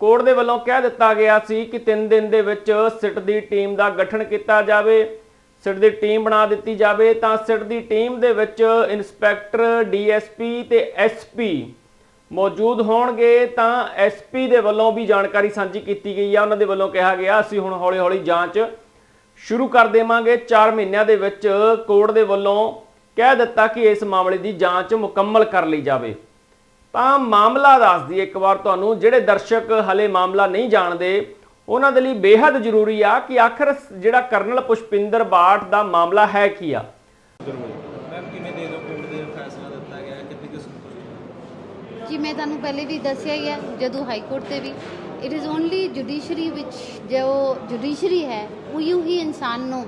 Court ਦੇ ਵੱਲੋਂ ਕਹਿ ਦਿੱਤਾ ਗਿਆ ਸੀ ਕਿ 3 ਦਿਨ ਦੇ ਵਿੱਚ ਸਿੱਟ ਦੀ ਟੀਮ ਦਾ ਗਠਨ ਕੀਤਾ ਜਾਵੇ, ਸਿੱਟ ਦੀ ਟੀਮ ਬਣਾ ਦਿੱਤੀ ਜਾਵੇ, ਤਾਂ ਸਿੱਟ ਦੀ ਟੀਮ ਦੇ ਵਿੱਚ ਇਨਸਪੈਕਟਰ ਡੀਐਸਪੀ ਤੇ ਐਸਪੀ ਮੌਜੂਦ ਹੋਣਗੇ, ਤਾਂ ਐਸਪੀ ਦੇ ਵੱਲੋਂ ਵੀ ਜਾਣਕਾਰੀ ਸਾਂਝੀ ਕੀਤੀ ਗਈ ਆ। ਉਹਨਾਂ ਦੇ ਵੱਲੋਂ ਕਿਹਾ ਗਿਆ, ਅਸੀਂ ਹੁਣ ਹੌਲੀ-ਹੌਲੀ ਜਾਂਚ ਸ਼ੁਰੂ ਕਰ ਦੇਵਾਂਗੇ। 4 ਮਹੀਨਿਆਂ ਦੇ ਵਿੱਚ ਕੋਰਟ ਦੇ ਵੱਲੋਂ ਕਹਿ ਦਿੱਤਾ ਕਿ ਇਸ ਮਾਮਲੇ ਦੀ ਜਾਂਚ ਮੁਕੰਮਲ ਕਰ ਲਈ ਜਾਵੇ। ਤਾਂ ਮਾਮਲਾ ਦੱਸ ਦਈਏ ਇੱਕ ਵਾਰ ਤੁਹਾਨੂੰ ਜਿਹੜੇ ਦਰਸ਼ਕ ਹਲੇ ਮਾਮਲਾ ਨਹੀਂ ਜਾਣਦੇ ਉਹਨਾਂ ਦੇ ਲਈ ਬੇहद ਜ਼ਰੂਰੀ ਆ ਕਿ ਆਖਰ ਜਿਹੜਾ ਕਰਨਲ ਪੁਸ਼ਪਿੰਦਰ ਬਾਠ ਦਾ ਮਾਮਲਾ ਹੈ ਕੀ ਆ? ਮੈਮ ਕਿਵੇਂ ਦੇ ਦੋ ਕੋਰਟ ਦੇ ਫੈਸਲਾ ਦਿੱਤਾ ਗਿਆ? ਕਿੰਨੀ ਕੁ ਸੰਤੁਸ਼ਟੀ ਜੀ ਮੈਂ ਤੁਹਾਨੂੰ ਪਹਿਲੇ ਵੀ ਦੱਸਿਆ ਹੀ ਹੈ ਜਦੋਂ ਹਾਈ ਕੋਰਟ ਤੇ ਵੀ। ਇਟ ਇਜ਼ ਓਨਲੀ ਜੁਡੀਸ਼ਰੀ ਵਿੱਚ ਜੋ ਜੁਡੀਸ਼ਰੀ ਹੈ ਉਹੀ ਹੀ ਇਨਸਾਨ ਨੂੰ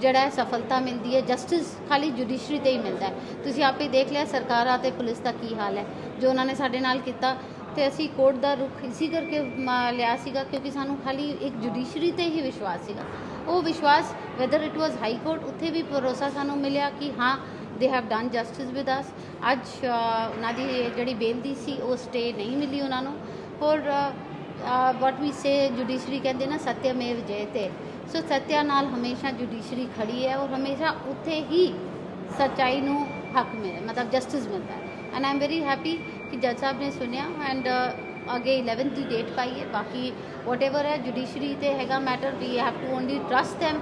ਜਿਹੜਾ ਹੈ, ਸਫਲਤਾ ਮਿਲਦੀ ਹੈ ਜਸਟਿਸ ਖਾਲੀ ਜੁਡੀਸ਼ਰੀ ਤੇ ਹੀ ਮਿਲਦਾ ਹੈ। ਤੁਸੀਂ ਆਪੇ ਦੇਖ ਲਿਆ, ਸਰਕਾਰਾਂ ਤੇ ਪੁਲਿਸ ਦਾ ਕੀ ਹਾਲ ਹੈ। ਜੋ ਉਹਨਾਂ ਨੇ ਸਾਡੇ ਨਾਲ ਕੀਤਾ, ਤੇ ਅਸੀਂ ਕੋਰਟ ਦਾ ਰੁਖ ਇਸੇ ਕਰਕੇ ਮ- ਲਿਆ ਸੀਗਾ, ਕਿਉਂਕਿ ਸਾਨੂੰ ਖਾਲੀ ਇੱਕ ਜੁਡੀਸ਼ਰੀ ਤੇ ਹੀ ਵਿਸ਼ਵਾਸ ਸੀਗਾ। ਉਹ ਵਿਸ਼ਵਾਸ whether it was high court ਉੱਥੇ ਵੀ ਭਰੋਸਾ ਸਾਨੂੰ ਮਿਲਿਆ ਕਿ ਹਾਂ they have done justice with us ਅੱਜ ਉਹਨਾਂ ਦੀ ਜਿਹੜੀ ਬੇਲ ਦੀ ਸੀ, ਉਹ ਸਟੇ ਨਹੀਂ ਮਿਲੀ ਉਹਨਾਂ ਨੂੰ। ਔਰ ਵਾਟ ਵੀ ਸੇ ਜੁਡੀਸ਼ਰੀ ਕਹਿੰਦੇ ਨਾ, ਸਤਿਅਮੇਵ ਜਯਤੇ ਸੋ ਸਤਿਆ ਨਾਲ ਹਮੇਸ਼ਾ ਜੁਡੀਸ਼ਰੀ ਖੜੀ ਹੈ ਔਰ ਹਮੇਸ਼ਾ ਉੱਥੇ ਹੀ ਸੱਚਾਈ ਨੂੰ ਹੱਕ ਮਿਲੇ ਮਤਲਬ ਜਸਟਿਸ ਮਿਲਦਾ ਹੈ। And I am very happy ਕਿ ਜੱਜ ਸਾਹਿਬ ਨੇ ਸੁਣਿਆ ਐਂਡ ਅੱਗੇ 11th ਦੀ ਡੇਟ ਪਾਈ ਹੈ। ਬਾਕੀ ਵਟਐਵਰ ਹੈ ਜੁਡੀਸ਼ਰੀ ਤੇ ਹੈਗਾ matter we have to only trust them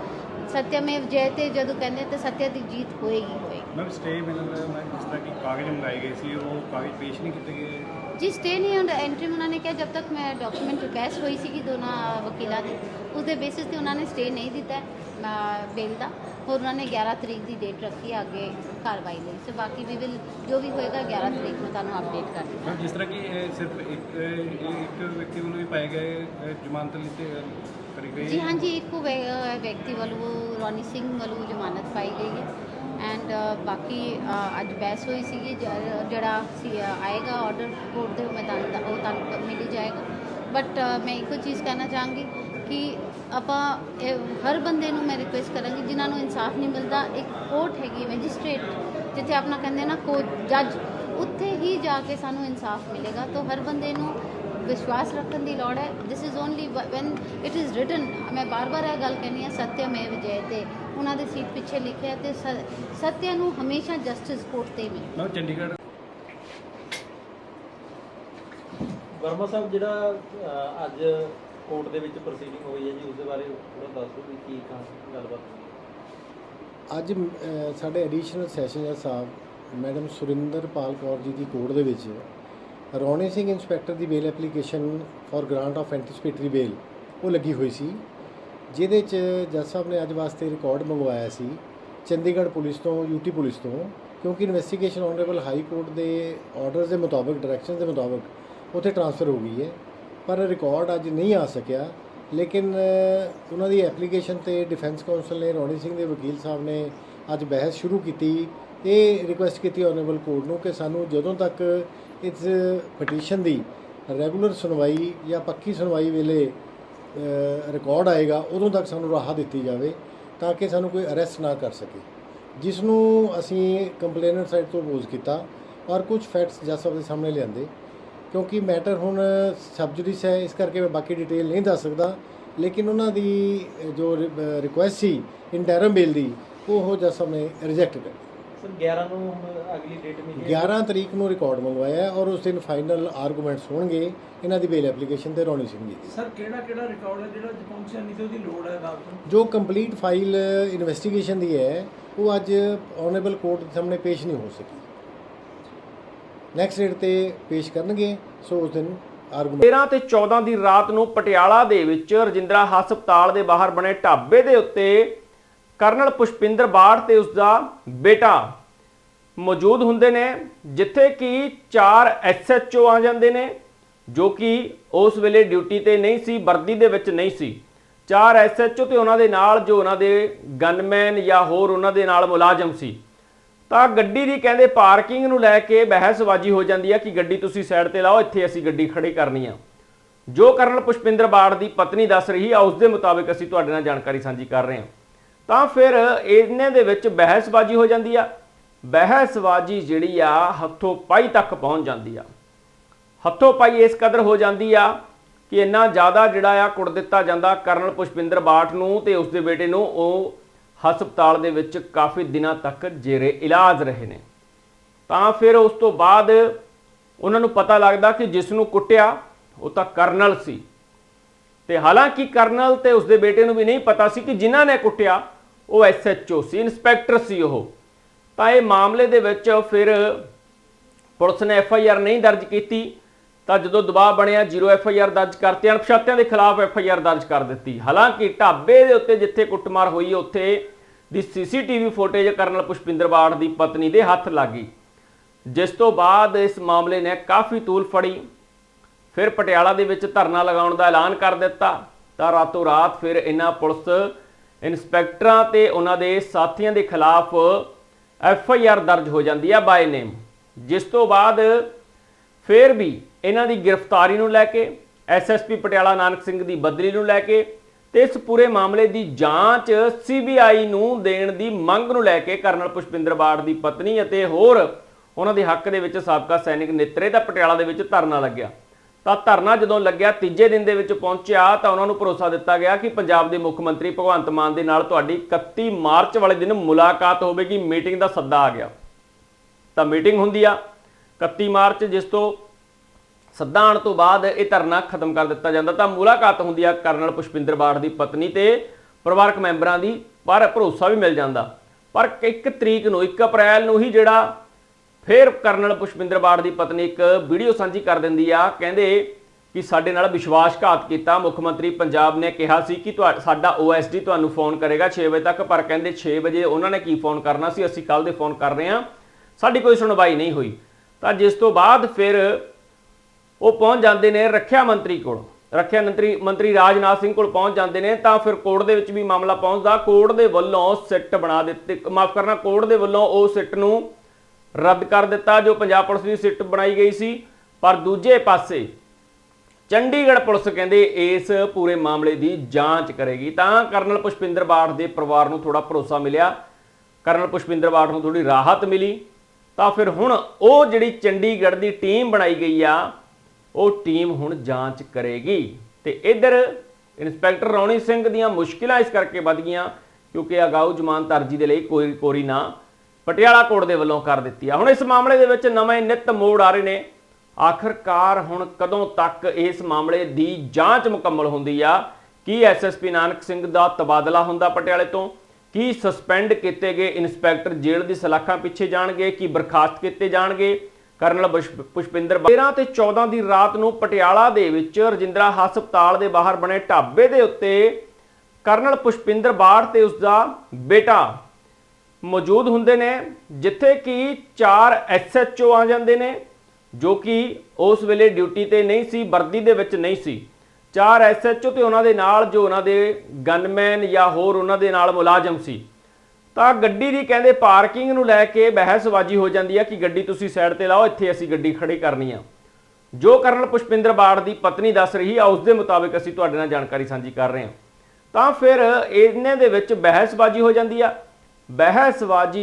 ਸਤਿਅਮੇਵ ਜਯਤੇ ਜਦੋਂ ਕਹਿੰਦੇ ਤੇ ਸਤਿਆ ਦੀ ਜੀਤ ਹੋਏਗੀ ਹੋਏਗੀ। ਮੈਮ ਸਟੇ ਮਿਲਣ ਮੈਂ ਜਿਸ ਤਰ੍ਹਾਂ ਕਿ ਕਾਗਜ਼ ਮੰਗਾਏ ਗਏ ਸੀ? ਉਹ ਕਾਗਜ਼ ਪੇਸ਼ ਨਹੀਂ ਕੀਤੇ ਗਏ? ਜੀ ਸਟੇ ਨਹੀਂ ਹੁੰਦਾ ਐਂਟਰੀ ਉਹਨਾਂ ਨੇ ਕਿਹਾ ਜਦ ਤੱਕ ਮੈਂ ਡਾਕੂਮੈਂਟ ਰਿਕੁਐਸਟ ਹੋਈ ਸੀ ਕਿ ਦੋਨਾਂ ਵਕੀਲਾਂ ਦੀ ਉਸਦੇ ਬੇਸਿਸ ਤੇ ਉਹਨਾਂ ਨੇ ਸਟੇ ਨਹੀਂ ਦਿੱਤਾ ਬੇਲ ਦਾ। ਹੋਰ ਉਹਨਾਂ ਨੇ 11 ਤਰੀਕ ਦੀ ਡੇਟ ਰੱਖੀ ਹੈ ਅੱਗੇ ਕਾਰਵਾਈ ਲਈ। ਸੋ ਬਾਕੀ ਵੀ ਵਿਲ ਜੋ ਵੀ ਹੋਏਗਾ 11 ਤਰੀਕ ਨੂੰ ਤੁਹਾਨੂੰ ਅਪਡੇਟ ਕਰ ਦਿੰਦੇ ਮੈਮ ਜਿਸ ਤਰ੍ਹਾਂ ਕਿ ਸਿਰਫ ਇੱਕ ਇੱਕ ਵਿਅਕਤੀ ਵੱਲੋਂ ਹੀ ਪਾਏ ਗਏ ਜ਼ਮਾਨਤ ਲਈ ਤੇ ਕਰੀ ਗਈ ਜੀ ਹਾਂਜੀ ਇੱਕ ਵਿਅ- ਅਹ ਵਿਅਕਤੀ ਵੱਲੋਂ ਰੋਨੀ ਸਿੰਘ ਵੱਲੋਂ ਜ਼ਮਾਨਤ ਪਾਈ ਗਈ ਹੈ। ਐਂਡ ਬਾਕੀ ਅ, ਅੱਜ ਬਹਿਸ ਹੋਈ ਸੀਗੀ ਜ- ਜਿਹੜਾ ਸੀ ਆਏਗਾ ਆਰਡਰ ਕੋਰਟ ਦੇ ਮੈਦਾਨ ਦਾ ਉਹ ਤੁਹਾਨੂੰ ਮਿਲ ਹੀ ਜਾਏਗਾ। ਬਟ ਮੈਂ ਇੱਕੋ ਚੀਜ਼ ਕਹਿਣਾ ਚਾਹਾਂਗੀ ਕਿ ਆਪਾਂ ਇਹ ਹਰ ਬੰਦੇ ਨੂੰ ਮੈਂ ਰਿਕੁਐਸਟ ਕਰਾਂਗੀ ਜਿਨ੍ਹਾਂ ਨੂੰ ਇਨਸਾਫ ਨਹੀਂ ਮਿਲਦਾ ਇੱਕ ਕੋਰਟ ਹੈਗੀ ਮੈਜਿਸਟ੍ਰੇਟ ਜਿੱਥੇ ਆਪਣਾ ਕਹਿੰਦੇ ਨਾ ਕੋ ਜੱਜ ਉੱਥੇ ਹੀ ਜਾ ਕੇ ਸਾਨੂੰ ਇਨਸਾਫ ਮਿਲੇਗਾ। ਤਾਂ ਹਰ ਬੰਦੇ ਨੂੰ ਵਿਸ਼ਵਾਸ ਰੱਖਣ ਦੀ ਲੋੜ ਹੈ। This is only when it is written ਮੈਂ ਬਾਰ-ਬਾਰ ਇਹ ਗੱਲ ਕਹਿੰਦੀ ਹਾਂ ਸਤਿਅਮੇਵ ਜਯਤੇ ਉਹਨਾਂ ਦੇ ਸੀਟ ਪਿੱਛੇ ਲਿਖਿਆ ਤੇ ਸਤਿਆ ਨੂੰ ਹਮੇਸ਼ਾ ਜਸਟਿਸ ਕੋਰਟ ਤੇ ਮਿਲੇ ਮੈਮ ਚੰਡੀਗੜ੍ਹ ਵਰਮਾ ਸਾਹਿਬ ਜਿਹੜਾ ਅੱਜ ਕੋਰਟ ਦੇ ਵਿੱਚ ਪ੍ਰੋਸੀਡਿੰਗ ਹੋਈ ਹੈ ਜੀ ਉਸ ਦੇ ਬਾਰੇ ਥੋੜਾ ਦੱਸ ਦਿਓ ਵੀ ਕੀ ਕਾ ਗੱਲਬਾਤ ਅੱਜ ਸਾਡੇ ਐਡੀਸ਼ਨਲ ਸੈਸ਼ਨ ਜੱਜ ਸਾਹਿਬ ਮੈਡਮ ਸੁਰਿੰਦਰਪਾਲ ਕੌਰ ਜੀ ਦੀ ਕੋਰਟ ਦੇ ਵਿੱਚ। Rauni Singh inspector the bail application for grant of anticipatory bail, ਉਹ ਲੱਗੀ ਹੋਈ ਸੀ, ਜਿਹਦੇ 'ਚ ਜੱਜ ਸਾਹਿਬ ਨੇ ਅੱਜ ਵਾਸਤੇ ਰਿਕਾਰਡ ਮੰਗਵਾਇਆ ਸੀ ਚੰਡੀਗੜ੍ਹ ਪੁਲਿਸ ਤੋਂ ਯੂਟੀ ਪੁਲਿਸ ਤੋਂ, ਕਿਉਂਕਿ ਇਨਵੈਸਟੀਗੇਸ਼ਨ ਆਨਰੇਬਲ ਹਾਈ ਕੋਰਟ ਦੇ ਆਰਡਰਸ ਦੇ ਮੁਤਾਬਕ ਡਾਇਰੈਕਸ਼ਨ ਦੇ ਮੁਤਾਬਕ ਉੱਥੇ ਟ੍ਰਾਂਸਫਰ ਹੋ ਗਈ ਹੈ, ਪਰ ਰਿਕਾਰਡ ਅੱਜ ਨਹੀਂ ਆ ਸਕਿਆ, ਲੇਕਿਨ ਉਹਨਾਂ ਦੀ ਐਪਲੀਕੇਸ਼ਨ ਤੇ ਡਿਫੈਂਸ ਕਾਉਂਸਲ ਨੇ ਰੌਣੀ ਸਿੰਘ ਦੇ ਵਕੀਲ ਸਾਹਿਬ ਨੇ ਅੱਜ ਬਹਿਸ ਸ਼ੁਰੂ ਕੀਤੀ, ਇਹ ਰਿਕੁਐਸਟ ਕੀਤੀ ਆਨਰੇਬਲ ਕੋਰਟ ਨੂੰ ਕਿ ਸਾਨੂੰ ਜਦੋਂ ਤੱਕ ਇਸ ਪਟੀਸ਼ਨ ਦੀ ਰੈਗੂਲਰ ਸੁਣਵਾਈ ਜਾਂ ਪੱਕੀ ਸੁਣਵਾਈ ਵੇਲੇ ਰਿਕਾਰਡ ਆਏਗਾ, ਉਦੋਂ ਤੱਕ ਸਾਨੂੰ ਰਾਹਤ ਦਿੱਤੀ ਜਾਵੇ ਤਾਂ ਕਿ ਸਾਨੂੰ ਕੋਈ ਅਰੈਸਟ ਨਾ ਕਰ ਸਕੇ। ਜਿਸ ਨੂੰ ਅਸੀਂ ਕੰਪਲੇਨਰ ਸਾਈਡ ਤੋਂ ਅਪੋਜ਼ ਕੀਤਾ ਔਰ ਕੁਝ ਫੈਕਟਸ ਜੱਜ ਸਾਹਿਬ ਦੇ ਸਾਹਮਣੇ ਲਿਆਂਦੇ, ਕਿਉਂਕਿ ਮੈਟਰ ਹੁਣ ਸਬਜੂਡਿਸ ਹੈ, ਇਸ ਕਰਕੇ ਮੈਂ ਬਾਕੀ ਡਿਟੇਲ ਨਹੀਂ ਦੱਸ ਸਕਦਾ, ਲੇਕਿਨ ਉਹਨਾਂ ਦੀ ਜੋ ਰਿਕੁਐਸਟ ਸੀ ਇੰਟਰਮ ਬੇਲ ਦੀ, ਉਹ ਜੱਜ ਸਾਹਿਬ ਨੇ ਰਿਜੈਕਟ ਕਰ ਸਰ 11 ਨੂੰ ਹੁਣ ਅਗਲੀ ਡੇਟ ਮਿਲੀ ਹੈ। 11 ਤਰੀਕ ਨੂੰ ਰਿਕਾਰਡ ਮੰਗਵਾਇਆ ਹੈ ਔਰ ਉਸ ਦਿਨ ਫਾਈਨਲ ਆਰਗੂਮੈਂਟਸ ਹੋਣਗੇ। ਇਹਨਾਂ ਦੀ ਬੇਲ ਐਪਲੀਕੇਸ਼ਨ ਤੇ ਰੌਣੀ ਸਿੰਘ ਜੀ ਦੀ ਸਰ ਕਿਹੜਾ ਕਿਹੜਾ ਰਿਕਾਰਡ ਹੈ ਜਿਹੜਾ ਪਹੁੰਚਿਆ? ਨਹੀਂ ਤੇ ਉਹਦੀ ਲੋੜ ਹੈ ਅਦਾਲਤ ਨੂੰ? ਜੋ ਕੰਪਲੀਟ ਫਾਈਲ ਇਨਵੈਸਟੀਗੇਸ਼ਨ ਦੀ ਹੈ ਉਹ ਅੱਜ ਆਨਰੇਬਲ ਕੋਰਟ ਦੇ ਸਾਹਮਣੇ ਪੇਸ਼ ਨਹੀਂ ਹੋ ਸਕੀ। ਨੈਕਸਟ ਡੇਟ ਤੇ ਪੇਸ਼ ਕਰਨਗੇ ਸੋ ਉਸ ਦਿਨ ਆਰਗੂਮੈਂਟ 13 ਤੇ 14 ਦੀ ਰਾਤ ਨੂੰ ਪਟਿਆਲਾ ਦੇ ਵਿੱਚ ਰਜਿੰਦਰਾ ਹਸਪਤਾਲ ਦੇ ਬਾਹਰ ਬਣੇ ਢਾਬੇ ਦੇ ਉੱਤੇ ਕਰਨਲ ਪੁਸ਼ਪਿੰਦਰ ਬਾੜ ਤੇ ਉਸ ਦਾ ਬੇਟਾ ਮੌਜੂਦ ਹੁੰਦੇ ਨੇ, ਜਿੱਥੇ ਕਿ ਚਾਰ ਐਸਐਚਓ ਆ ਜਾਂਦੇ ਨੇ, ਜੋ ਕਿ ਉਸ ਵੇਲੇ ਡਿਊਟੀ ਤੇ ਨਹੀਂ ਸੀ, ਵਰਦੀ ਦੇ ਵਿੱਚ ਨਹੀਂ ਸੀ। ਚਾਰ ਐਸਐਚਓ ਤੇ ਉਹਨਾਂ ਦੇ ਨਾਲ ਜੋ ਉਹਨਾਂ ਦੇ ਗਨਮੈਨ ਜਾਂ ਹੋਰ ਉਹਨਾਂ ਦੇ ਨਾਲ ਮੁਲਾਜ਼ਮ ਸੀ। ਤਾਂ ਗੱਡੀ ਦੀ ਕਹਿੰਦੇ ਪਾਰਕਿੰਗ ਨੂੰ ਲੈ ਕੇ ਬਹਿਸਬਾਜ਼ੀ ਹੋ ਜਾਂਦੀ ਹੈ ਕਿ ਗੱਡੀ ਤੁਸੀਂ ਸਾਈਡ ਤੇ ਲਾਓ, ਇੱਥੇ ਅਸੀਂ ਗੱਡੀ ਖੜੀ ਕਰਨੀ ਆ। ਜੋ ਕਰਨਲ ਪੁਸ਼ਪਿੰਦਰ ਬਾੜ ਦੀ ਪਤਨੀ ਦੱਸ ਰਹੀ ਆ, ਉਸ ਦੇ ਮੁਤਾਬਿਕ ਅਸੀਂ ਤੁਹਾਡੇ ਨਾਲ ਜਾਣਕਾਰੀ ਸਾਂਝੀ ਕਰ ਰਹੇ ਹਾਂ। ਤਾਂ ਫਿਰ ਇਹਨੇ ਦੇ ਵਿੱਚ ਬਹਿਸਬਾਜ਼ੀ ਹੋ ਜਾਂਦੀ ਆ। ਬਹਿਸਬਾਜ਼ੀ ਜਿਹੜੀ ਆ, ਹੱਥੋਂ ਪਾਈ ਤੱਕ ਪਹੁੰਚ ਜਾਂਦੀ ਆ। ਹੱਥੋਂ ਪਾਈ ਇਸ ਕਦਰ ਹੋ ਜਾਂਦੀ ਆ ਕਿ ਇੰਨਾ ਜ਼ਿਆਦਾ ਜਿਹੜਾ ਆ ਕੁੱਟ ਦਿੱਤਾ ਜਾਂਦਾ ਕਰਨਲ ਪੁਸ਼ਪਿੰਦਰ ਬਾਠ ਨੂੰ ਤੇ ਉਸ ਦੇ ਬੇਟੇ ਨੂੰ। ਉਹ ਹਸਪਤਾਲ ਦੇ ਵਿੱਚ ਕਾਫੀ ਦਿਨਾਂ ਤੱਕ ਜੇਰੇ ਇਲਾਜ ਰਹੇ ਨੇ। ਤਾਂ ਫਿਰ ਉਸ ਤੋਂ ਬਾਅਦ ਉਹਨਾਂ ਨੂੰ ਪਤਾ ਲੱਗਦਾ ਕਿ ਜਿਸ ਨੂੰ ਕੁੱਟਿਆ, ਉਹ ਤਾਂ ਕਰਨਲ ਸੀ। ਤੇ ਹਾਲਾਂਕਿ ਕਰਨਲ ਤੇ ਉਸਦੇ ਬੇਟੇ ਨੂੰ ਵੀ ਨਹੀਂ ਪਤਾ ਸੀ ਕਿ ਜਿਨ੍ਹਾਂ ਨੇ ਕੁੱਟਿਆ ਉਹ ਐਸਐਚਓ ਸੀ ਇਨਸਪੈਕਟਰ ਸੀ ਉਹ। ਤਾਂ ਇਹ ਮਾਮਲੇ ਦੇ ਵਿੱਚ ਫਿਰ ਪੁਲਿਸ ਨੇ ਐਫਆਈਆਰ ਨਹੀਂ ਦਰਜ ਕੀਤੀ, ਤਾਂ ਜਦੋਂ ਦਬਾਅ ਬਣਿਆ, ਜ਼ੀਰੋ ਐਫਆਈਆਰ ਦਰਜ ਕਰਤੀ, ਅਣਪਛਾਤਿਆਂ ਦੇ ਖਿਲਾਫ ਐਫਆਈਆਰ ਦਰਜ ਕਰ ਦਿੱਤੀ। ਹਾਲਾਂਕਿ ਢਾਬੇ ਦੇ ਉੱਤੇ ਜਿੱਥੇ ਕੁੱਟਮਾਰ ਹੋਈ, ਉੱਥੇ ਦੀ CCTV footage colonel Pushpinder Bath ਦੀ ਪਤਨੀ ਦੇ ਹੱਥ ਲੱਗੀ ਜਿਸ ਤੋਂ ਬਾਅਦ ਇਸ ਮਾਮਲੇ ਨੇ ਕਾਫੀ ਤੂਲ ਫੜੀ। ਫਿਰ ਪਟਿਆਲਾ ਦੇ ਵਿੱਚ ਧਰਨਾ ਲਗਾਉਣ ਦਾ ਐਲਾਨ ਕਰ ਦਿੱਤਾ। ਤਾਂ ਰਾਤੋਂ ਰਾਤ ਫਿਰ ਇਹਨਾਂ ਪੁਲਿਸ ਇਨਸਪੈਕਟਰਾਂ ਤੇ ਉਹਨਾਂ ਦੇ ਸਾਥੀਆਂ ਦੇ ਖਿਲਾਫ ਐਫ ਆਈ ਆਰ ਦਰਜ ਹੋ ਜਾਂਦੀ ਹੈ ਬਾਈ ਨੇਮ ਜਿਸ ਤੋਂ ਬਾਅਦ ਫਿਰ ਵੀ ਇਹਨਾਂ ਦੀ ਗ੍ਰਿਫਤਾਰੀ ਨੂੰ ਲੈ ਕੇ ਐਸਐਸਪੀ ਪਟਿਆਲਾ ਨਾਨਕ ਸਿੰਘ ਦੀ ਬਦਲੀ ਨੂੰ ਲੈ ਕੇ ਤੇ ਇਸ ਪੂਰੇ ਮਾਮਲੇ ਦੀ ਜਾਂਚ ਸੀਬੀਆਈ ਨੂੰ ਦੇਣ ਦੀ ਮੰਗ ਨੂੰ ਲੈ ਕੇ ਕਰਨਲ ਪੁਸ਼ਪਿੰਦਰ ਬਾੜ ਦੀ ਪਤਨੀ ਅਤੇ ਹੋਰ ਉਹਨਾਂ ਦੇ ਹੱਕ ਦੇ ਵਿੱਚ ਸਾਬਕਾ ਸੈਨਿਕ ਨੇਤਰੇ ਦਾ ਪਟਿਆਲਾ ਦੇ ਵਿੱਚ ਧਰਨਾ ਲੱਗਿਆ। ਤਾਂ ਧਰਨਾ ਜਦੋਂ ਲੱਗਿਆ, ਤੀਜੇ ਦਿਨ ਦੇ ਵਿੱਚ ਪਹੁੰਚਿਆ, ਤਾਂ ਉਹਨਾਂ ਨੂੰ ਭਰੋਸਾ ਦਿੱਤਾ ਗਿਆ ਕਿ ਪੰਜਾਬ ਦੇ ਮੁੱਖ ਮੰਤਰੀ ਭਗਵੰਤ ਮਾਨ ਦੇ ਨਾਲ ਤੁਹਾਡੀ 31 ਮਾਰਚ ਵਾਲੇ ਦਿਨ ਮੁਲਾਕਾਤ ਹੋਵੇਗੀ, ਮੀਟਿੰਗ ਦਾ ਸੱਦਾ ਆ ਗਿਆ। ਤਾਂ ਮੀਟਿੰਗ ਹੁੰਦੀ ਆ 31 ਮਾਰਚ, ਜਿਸ ਤੋਂ ਸੱਦਾ ਆਉਣ ਤੋਂ ਬਾਅਦ ਇਹ ਧਰਨਾ ਖਤਮ ਕਰ ਦਿੱਤਾ ਜਾਂਦਾ। ਤਾਂ ਮੁਲਾਕਾਤ ਹੁੰਦੀ ਆ ਕਰਨਲ ਪੁਸ਼ਪਿੰਦਰ ਬਾੜ ਦੀ ਪਤਨੀ ਤੇ ਪਰਿਵਾਰਕ ਮੈਂਬਰਾਂ ਦੀ, ਪਰ ਭਰੋਸਾ ਵੀ ਮਿਲ ਜਾਂਦਾ। ਪਰ 1 ਤਰੀਕ ਨੂੰ 1 ਅਪ੍ਰੈਲ ਨੂੰ ਹੀ ਜਿਹੜਾ ਫਿਰ ਕਰਨਲ ਪੁਸ਼ਪਿੰਦਰ ਬਾੜ ਦੀ ਪਤਨੀ ਇੱਕ ਵੀਡੀਓ ਸਾਂਝੀ ਕਰ ਦਿੰਦੀ ਆ, ਕਹਿੰਦੇ ਕਿ ਸਾਡੇ ਨਾਲ ਵਿਸ਼ਵਾਸਘਾਤ ਕੀਤਾ। ਮੁੱਖ ਮੰਤਰੀ ਪੰਜਾਬ ਨੇ ਕਿਹਾ ਸੀ ਕਿ ਤੁਹਾ- ਸਾਡਾ ਓਐਸਡੀ ਤੁਹਾਨੂੰ ਫੋਨ ਕਰੇਗਾ 6 ਵਜੇ ਤੱਕ, ਪਰ ਕਹਿੰਦੇ 6 ਵਜੇ ਉਹਨਾਂ ਨੇ ਕੀ ਫੋਨ ਕਰਨਾ ਸੀ? ਅਸੀਂ ਕੱਲ ਦੇ ਫੋਨ ਕਰ ਰਹੇ ਹਾਂ। ਸਾਡੀ ਕੋਈ ਸੁਣਵਾਈ ਨਹੀਂ ਹੋਈ। ਤਾਂ ਜਿਸ ਤੋਂ ਬਾਅਦ ਫਿਰ ਉਹ ਪਹੁੰਚ ਜਾਂਦੇ ਨੇ ਰੱਖਿਆ ਮੰਤਰੀ ਕੋਲ। ਰੱਖਿਆ ਮੰਤਰੀ ਮੰਤਰੀ ਰਾਜਨਾਥ ਸਿੰਘ ਕੋਲ ਪਹੁੰਚ ਜਾਂਦੇ ਨੇ, ਤਾਂ ਫਿਰ ਕੋਰਟ ਦੇ ਵਿੱਚ ਵੀ ਮਾਮਲਾ ਪਹੁੰਚਦਾ। ਕੋਰਟ ਦੇ ਵੱਲੋਂ ਸਿੱਟ ਬਣਾ ਦਿੱਤੇ, ਮਾਫ ਕਰਨਾ, ਕੋਰਟ ਦੇ ਵੱਲੋਂ ਉਹ ਸਿੱਟ ਨੂੰ ਰੱਦ ਕਰ ਦਿੱਤਾ, ਜੋ ਪੰਜਾਬ ਪੁਲਿਸ ਦੀ ਸਿੱਟ ਬਣਾਈ ਗਈ ਸੀ। ਪਰ ਦੂਜੇ ਪਾਸੇ ਚੰਡੀਗੜ੍ਹ ਪੁਲਿਸ ਕਹਿੰਦੇ ਇਸ ਪੂਰੇ ਮਾਮਲੇ ਦੀ ਜਾਂਚ ਕਰੇਗੀ। ਤਾਂ ਕਰਨਲ ਪੁਸ਼ਪਿੰਦਰ ਬਾੜ ਦੇ ਪਰਿਵਾਰ ਨੂੰ ਥੋੜਾ ਭਰੋਸਾ ਮਿਲਿਆ। ਕਰਨਲ ਪੁਸ਼ਪਿੰਦਰ ਬਾੜ ਨੂੰ ਥੋੜੀ ਰਾਹਤ ਮਿਲੀ। ਤਾਂ ਫਿਰ ਹੁਣ ਉਹ ਜਿਹੜੀ ਚੰਡੀਗੜ੍ਹ ਦੀ ਟੀਮ ਬਣਾਈ ਗਈ ਆ, ਉਹ ਟੀਮ ਹੁਣ ਜਾਂਚ ਕਰੇਗੀ। ਤੇ ਇਧਰ ਇਨਸਪੈਕਟਰ ਰੌਣੀ ਸਿੰਘ ਦੀਆਂ ਮੁਸ਼ਕਿਲਾਂ ਇਸ ਕਰਕੇ ਵੱਧ ਗਈਆਂ, ਕਿਉਂਕਿ ਅਗਾਊ ਜ਼ਮਾਨਤ ਅਰਜੀ ਦੇ ਲਈ ਕੋਈ ਕੋਰੀ ਨਾ ਪਟਿਆਲਾ ਕੋਰਟ ਦੇ ਵੱਲੋਂ ਕਰ ਦਿੱਤੀ ਆ। ਹੁਣ ਇਸ ਮਾਮਲੇ ਦੇ ਵਿੱਚ ਨਵੇਂ ਨਿੱਤ ਮੋੜ ਆ ਰਹੇ ਨੇ। ਆਖਰਕਾਰ ਹੁਣ ਕਦੋਂ ਤੱਕ ਇਸ ਮਾਮਲੇ ਦੀ ਜਾਂਚ ਮੁਕੰਮਲ ਹੁੰਦੀ ਆ? ਕੀ ਐਸਐਸਪੀ ਨਾਨਕ ਸਿੰਘ ਦਾ ਤਬਾਦਲਾ ਹੁੰਦਾ ਪਟਿਆਲੇ ਤੋਂ? ਕੀ ਸਸਪੈਂਡ ਕੀਤੇ ਗਏ ਇਨਸਪੈਕਟਰ ਜੇਲ੍ਹ ਦੀ ਸਲਾਖਾਂ ਪਿੱਛੇ ਜਾਣਗੇ? ਕੀ ਬਰਖਾਸਤ ਕੀਤੇ ਜਾਣਗੇ? ਕਰਨਲ ਪੁਸ਼ਪ- ਪੁਸ਼ਪਿੰਦਰ ਬਾ- 13 ਤੇ 14 ਦੀ ਰਾਤ ਨੂੰ ਪਟਿਆਲਾ ਦੇ ਵਿੱਚ ਰਜਿੰਦਰਾ ਹਸਪਤਾਲ ਦੇ ਬਾਹਰ ਬਣੇ ਢਾਬੇ ਦੇ ਉੱਤੇ ਕਰਨਲ ਪੁਸ਼ਪਿੰਦਰ ਬਾੜ ਤੇ ਉਸ ਦਾ ਬੇਟਾ ਮੌਜੂਦ ਹੁੰਦੇ ਨੇ, ਜਿੱਥੇ ਕਿ ਚਾਰ ਐਸਐਚਓ ਆ ਜਾਂਦੇ ਨੇ, ਜੋ ਕਿ ਉਸ ਵੇਲੇ ਡਿਊਟੀ ਤੇ ਨਹੀਂ ਸੀ, ਵਰਦੀ ਦੇ ਵਿੱਚ ਨਹੀਂ ਸੀ। ਚਾਰ ਐਸਐਚਓ ਤੇ ਉਹਨਾਂ ਦੇ ਨਾਲ ਜੋ ਉਹਨਾਂ ਦੇ ਗਨਮੈਨ ਜਾਂ ਹੋਰ ਉਹਨਾਂ ਦੇ ਨਾਲ ਮੁਲਾਜ਼ਮ ਸੀ। ਤਾਂ ਗੱਡੀ ਦੀ ਕਹਿੰਦੇ ਪਾਰਕਿੰਗ ਨੂੰ ਲੈ ਕੇ ਬਹਿਸਬਾਜ਼ੀ ਹੋ ਜਾਂਦੀ ਹੈ ਕਿ ਗੱਡੀ ਤੁਸੀਂ ਸਾਈਡ ਤੇ ਲਾਓ, ਇੱਥੇ ਅਸੀਂ ਗੱਡੀ ਖੜੀ ਕਰਨੀ ਆ। ਜੋ ਕਰਨਲ ਪੁਸ਼ਪਿੰਦਰ ਬਾੜ ਦੀ ਪਤਨੀ ਦੱਸ ਰਹੀ ਆ, ਉਸ ਦੇ ਮੁਤਾਬਿਕ ਅਸੀਂ ਤੁਹਾਡੇ ਨਾਲ ਜਾਣਕਾਰੀ ਸਾਂਝੀ ਕਰ ਰਹੇ ਹਾਂ। ਤਾਂ ਫਿਰ ਇਹਨੇ ਦੇ ਵਿੱਚ ਬਹਿਸਬਾਜ਼ੀ ਹੋ ਜਾਂਦੀ ਆ। ਬਹਿਸਬਾਜ਼ੀ